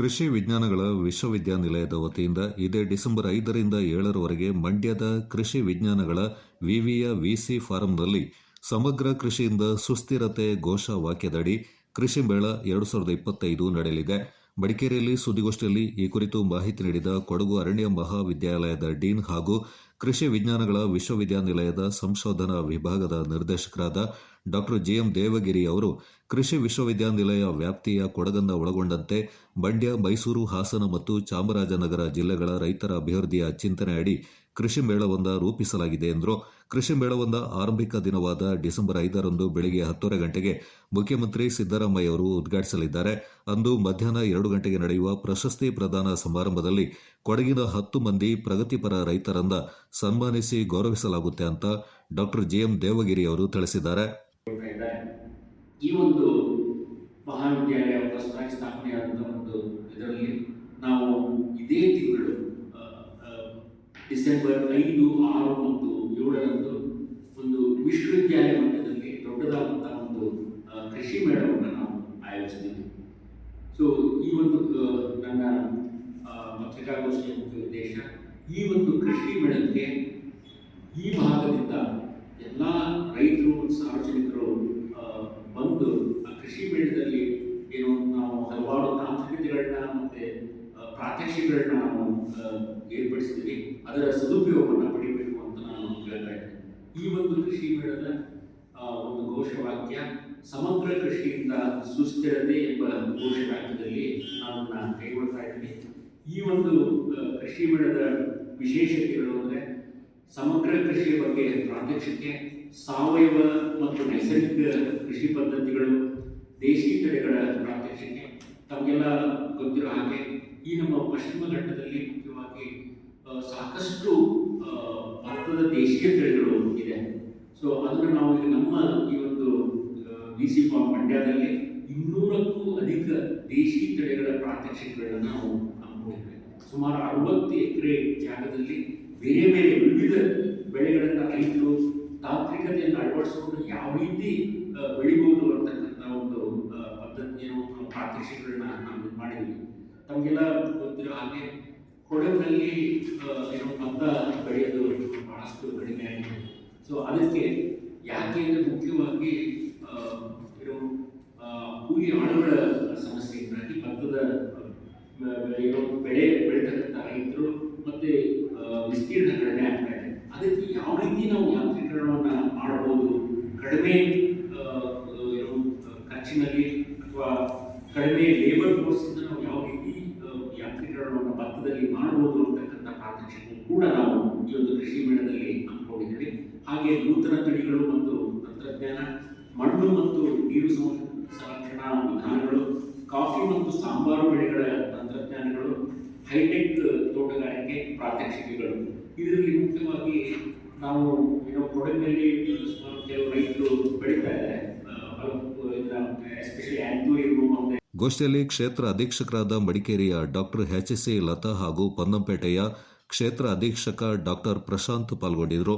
ಕೃಷಿ ವಿಜ್ಞಾನಗಳ ವಿಶ್ವವಿದ್ಯಾನಿಲಯದ ವತಿಯಿಂದ ಇದೇ ಡಿಸೆಂಬರ್ ಐದರಿಂದ ಏಳರವರೆಗೆ ಮಂಡ್ಯದ ಕೃಷಿ ವಿಜ್ಞಾನಗಳ ವಿವಿಯ ವಿಸಿ ಫಾರಂನಲ್ಲಿ ಸಮಗ್ರ ಕೃಷಿಯಿಂದ ಸುಸ್ಥಿರತೆ ಘೋಷ ವಾಕ್ಯದಡಿ ಕೃಷಿ ಮೇಳ ಎರಡು ಸಾವಿರದ ಇಪ್ಪತ್ತೈದು ನಡೆಯಲಿದೆ. ಮಡಿಕೇರಿಯಲ್ಲಿ ಸುದ್ದಿಗೋಷ್ಠಿಯಲ್ಲಿ ಈ ಕುರಿತು ಮಾಹಿತಿ ನೀಡಿದ ಕೊಡಗು ಅರಣ್ಯ ಮಹಾವಿದ್ಯಾಲಯದ ಡೀನ್ ಹಾಗೂ ಕೃಷಿ ವಿಜ್ಞಾನಗಳ ವಿಶ್ವವಿದ್ಯಾನಿಲಯದ ಸಂಶೋಧನಾ ವಿಭಾಗದ ನಿರ್ದೇಶಕರಾದ ಡಾಕ್ಟರ್ ಜಿಎಂ ದೇವಗಿರಿ ಅವರು ಕೃಷಿ ವಿಶ್ವವಿದ್ಯಾನಿಲಯ ವ್ಯಾಪ್ತಿಯ ಕೊಡಗನ್ನ ಒಳಗೊಂಡಂತೆ ಮಂಡ್ಯ ಮೈಸೂರು, ಹಾಸನ ಮತ್ತು ಚಾಮರಾಜನಗರ ಜಿಲ್ಲೆಗಳ ರೈತರ ಅಭಿವೃದ್ಧಿಯ ಚಿಂತನೆ ಅಡಿ ಕೃಷಿ ಮೇಳವೊಂದ ರೂಪಿಸಲಾಗಿದೆ ಎಂದರು. ಕೃಷಿ ಮೇಳವೊಂದ ಆರಂಭಿಕ ದಿನವಾದ ಡಿಸೆಂಬರ್ ಐದರಂದು ಬೆಳಗ್ಗೆ ಹತ್ತುವರೆ ಗಂಟೆಗೆ ಮುಖ್ಯಮಂತ್ರಿ ಸಿದ್ದರಾಮಯ್ಯ ಅವರು ಉದ್ಘಾಟಿಸಲಿದ್ದಾರೆ. ಅಂದು ಮಧ್ಯಾಹ್ನ ಎರಡು ಗಂಟೆಗೆ ನಡೆಯುವ ಪ್ರಶಸ್ತಿ ಪ್ರದಾನ ಸಮಾರಂಭದಲ್ಲಿ ಕೊಡಗಿನ ಹತ್ತು ಮಂದಿ ಪ್ರಗತಿಪರ ರೈತರನ್ನ ಸನ್ಮಾನಿಸಿ ಗೌರವಿಸಲಾಗುತ್ತೆ ಅಂತ ಡಾಕ್ಟರ್ ಜಿಎಂ ದೇವಗಿರಿ ಅವರು ತಿಳಿಸಿದ್ದಾರೆ. ಈ ಒಂದು ಮಹಾವಿದ್ಯಾಲಯ ಹೊಸದಾಗಿ ಸ್ಥಾಪನೆಯಾದಂಥ ಒಂದು ಇದರಲ್ಲಿ ನಾವು ಇದೇ ತಿಂಗಳು ಡಿಸೆಂಬರ್ ಐದು, ಆರು ಮತ್ತು ಏಳರಂದು ಒಂದು ವಿಶ್ವವಿದ್ಯಾಲಯ ಮಟ್ಟದಲ್ಲಿ ದೊಡ್ಡದಾದಂಥ ಒಂದು ಕೃಷಿ ಮೇಳವನ್ನು ನಾವು ಆಯೋಜಿಸಿದ್ದೀವಿ ಸೊ ಈ ಒಂದು ನನ್ನ ಪತ್ರಿಕಾಗೋಷ್ಠಿಯ ಮುಖ್ಯ ಉದ್ದೇಶ ಈ ಒಂದು ಕೃಷಿ ಮೇಳಕ್ಕೆ ಈ ಭಾಗದಿಂದ ಎಲ್ಲ ರೈತರು ಸಾರ್ವಜನಿಕರು ಬಂದು ಆ ಕೃಷಿ ಮೇಳದಲ್ಲಿ ಏನು ನಾವು ಹಲವಾರು ತಾಂತ್ರಿಕತೆಗಳನ್ನ ಮತ್ತೆ ಪ್ರಾತ್ಯಕ್ಷಿಕಗಳನ್ನ ನಾವು ಏರ್ಪಡಿಸಿದ್ದೀವಿ. ಅದರ ಸದುಪಯೋಗವನ್ನು ಪಡಿಬೇಕು ಅಂತ ನಾನು ಹೇಳ್ತಾ ಇದ್ದೀನಿ. ಈ ಒಂದು ಕೃಷಿ ಮೇಳದ ಒಂದು ಘೋಷವಾಕ್ಯ, ಸಮಗ್ರ ಕೃಷಿಯಿಂದ ಸುಸ್ಥಿರತೆ ಎಂಬ ಘೋಷವಾಕ್ಯದಲ್ಲಿ ನಾನು ನಾನು ಕೈಗೊಳ್ತಾ ಇದ್ದೀನಿ. ಈ ಒಂದು ಕೃಷಿ ಮೇಳದ ವಿಶೇಷತೆಗಳು ಅಂದರೆ ಸಮಗ್ರ ಕೃಷಿಯ ಬಗ್ಗೆ ಪ್ರಾತ್ಯಕ್ಷಿಕೆ ಸಾವಯವ ಮತ್ತು ನೈಸರ್ಗಿಕ ಕೃಷಿ ಪದ್ಧತಿಗಳು ದೇಶಿ ತಡೆಗಳ ಪ್ರಾತ್ಯಕ್ಷಿಕೆ ತಮಗೆಲ್ಲ ಗೊತ್ತಿರೋ ಹಾಗೆ ಈ ನಮ್ಮ ಪಶ್ಚಿಮ ಘಟ್ಟದಲ್ಲಿ ಮುಖ್ಯವಾಗಿ ಸಾಕಷ್ಟು ಭಾರತದ ದೇಶೀಯ ತಳಿಗಳು ಇದೆ. ಸೊ ಅದನ್ನು ನಾವು ಈಗ ನಮ್ಮ ಈ ಒಂದು ಡಿ ಸಿ ಫಾರ್ಮ್ ಮಂಡ್ಯದಲ್ಲಿ ಇನ್ನೂರಕ್ಕೂ ಅಧಿಕ ದೇಶಿ ತಳಿಗಳ ಪ್ರಾತ್ಯಕ್ಷಿಕೆಗಳನ್ನು ನಾವು ಹಮ್ಮಿಕೊಂಡಿದ್ದೇವೆ. ಸುಮಾರು ಅರವತ್ತು ಎಕರೆ ಜಾಗದಲ್ಲಿ ಬೇರೆ ಬೇರೆ ವಿವಿಧ ಬೆಳೆಗಳನ್ನು ರೈತರು ತಾಂತ್ರಿಕತೆಯನ್ನು ಅಳವಡಿಸಿಕೊಂಡು ಯಾವ ರೀತಿ ಬೆಳಿಬೋದು ಅಂತಕ್ಕಂಥ ಒಂದು ಪದ್ಧತಿಯ ಪದ್ಧತಿಯನ್ನು ನಾವು ನಾವು ಮಾಡಿದ್ವಿ. ತಮಗೆಲ್ಲ ಗೊತ್ತಿರೋ ಹಾಗೆ ಕೊಡಗಿನಲ್ಲಿ ಏನೋ ಭತ್ತ ಬೆಳೆಯೋದು ಬಹಳಷ್ಟು ಕಡಿಮೆ ಆಗಿದೆ. ಸೊ ಅದಕ್ಕೆ ಯಾಕೆ ಅಂದರೆ ಮುಖ್ಯವಾಗಿ ಏನು ಕೂಲಿ ಆಳುಗಳ ಸಮಸ್ಯೆಯಿಂದಾಗಿ ಭತ್ತದ ಏನು ಬೆಳೆ ಬೆಳೀತಕ್ಕಂಥ ರೈತರು ಮತ್ತು ವಿಸ್ತೀರ್ಣ ಕಡಿಮೆ ಆಗ್ತಾ ಇದೆ ಅದಕ್ಕೆ ಯಾವ ರೀತಿ ನಾವು ಯಾಂತ್ರೀಕರಣವನ್ನು ಮಾಡಬಹುದು? ಕಡಿಮೆ ಏನು ಖರ್ಚಿನಲ್ಲಿ ಅಥವಾ ಕಡಿಮೆ ಲೇಬರ್ ಫೋರ್ಸಿಂದ ನಾವು ಯಾವ ರೀತಿ ಯಾಂತ್ರೀಕರಣವನ್ನು ಭತ್ತದಲ್ಲಿ ಮಾಡಬಹುದು ಅಂತಕ್ಕಂಥ ಪ್ರಾತ್ಯಕ್ಷಿಕೆ ಕೂಡ ನಾವು ಈ ಒಂದು ಕೃಷಿ ಮೇಳದಲ್ಲಿ ಹಮ್ಮಿಕೊಂಡಿದ್ದೀವಿ ಹಾಗೆ ನೂತನ ತಳಿಗಳು ಮತ್ತು ತಂತ್ರಜ್ಞಾನ, ಮಣ್ಣು ಮತ್ತು ನೀರು ಸಂರ- ಸಂರಕ್ಷಣಾ ವಿಧಾನಗಳು, ಕಾಫಿ ಮತ್ತು ಸಾಂಬಾರು ಬೆಳೆಗಳ ತಂತ್ರಜ್ಞಾನಗಳು, ಹೈಟೆಕ್ ತೋಟಗಾರಿಕೆ ಪ್ರಾತ್ಯಕ್ಷಿಕೆಗಳು. ಇದರಲ್ಲಿ ಮುಖ್ಯವಾಗಿ ನಾವು ಏನೋ ಕೊಡಗಿನಲ್ಲಿ ಕೆಲವು ರೈತರು ಬೆಳೀತಾ ಇದ್ದಾರೆ. ಗೋಷ್ಠಿಯಲ್ಲಿ ಕ್ಷೇತ್ರ ಅಧೀಕ್ಷಕರಾದ ಮಡಿಕೇರಿಯ ಡಾಕ್ಟರ್ ಎಚ್ ಸಿ ಲತಾ ಹಾಗೂ ಪೊನ್ನಂಪೇಟೆಯ ಕ್ಷೇತ್ರ ಅಧೀಕ್ಷಕ ಡಾಕ್ಟರ್ ಪ್ರಶಾಂತ್ ಪಾಲ್ಗೊಂಡಿದ್ದರು